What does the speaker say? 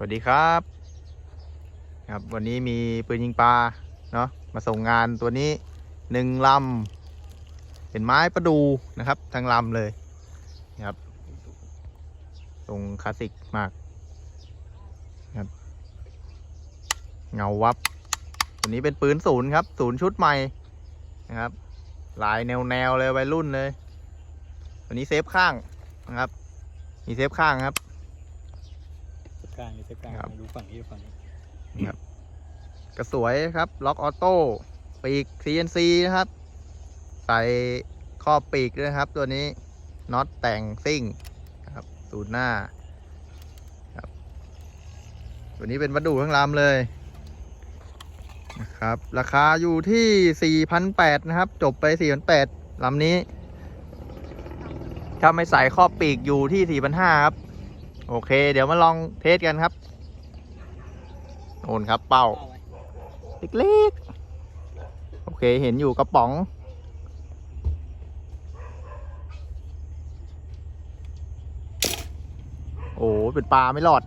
สวัสดีครับ ครับ วันนี้มีปืนยิงปลาเนาะมาส่งงานตัวนี้หนึ่งลำเป็นไม้ประดูนะครับทั้งลำเลยนะครับทรงคลาสสิกมากครับเงาวับ ตัวนี้เป็นปืนศูนย์ครับศูนย์ชุดใหม่นะครับ ลายแนวแนวเลยวัยรุ่นเลย ตัวนี้เซฟข้างนะครับ มีเซฟข้างครับ กลางเซฟกลางครับ ดูฝั่งนี้ดูฝั่งนี้กระสวยครับ ล็อกออโต้ปีก CNC นะครับ ใส่ครอบปีกด้วยนะครับ ตัวนี้น็อตแต่งซิ่งนะครับสูตรหน้าครับตัวนี้เป็นวัสดุทั้งลำเลยนะครับ ราคาอยู่ที่ 4,800นะครับ จบไป 4,800ลำนี้ ถ้าไม่ใส่ครอบปีกอยู่ที่ 4,500ครับ โอเค เดี๋ยวมาลองเทสกันครับโอนครับ เป้าเล็กๆ โอเคเห็นอยู่กระป๋อง โอ้เป็นปลาไม่หลอด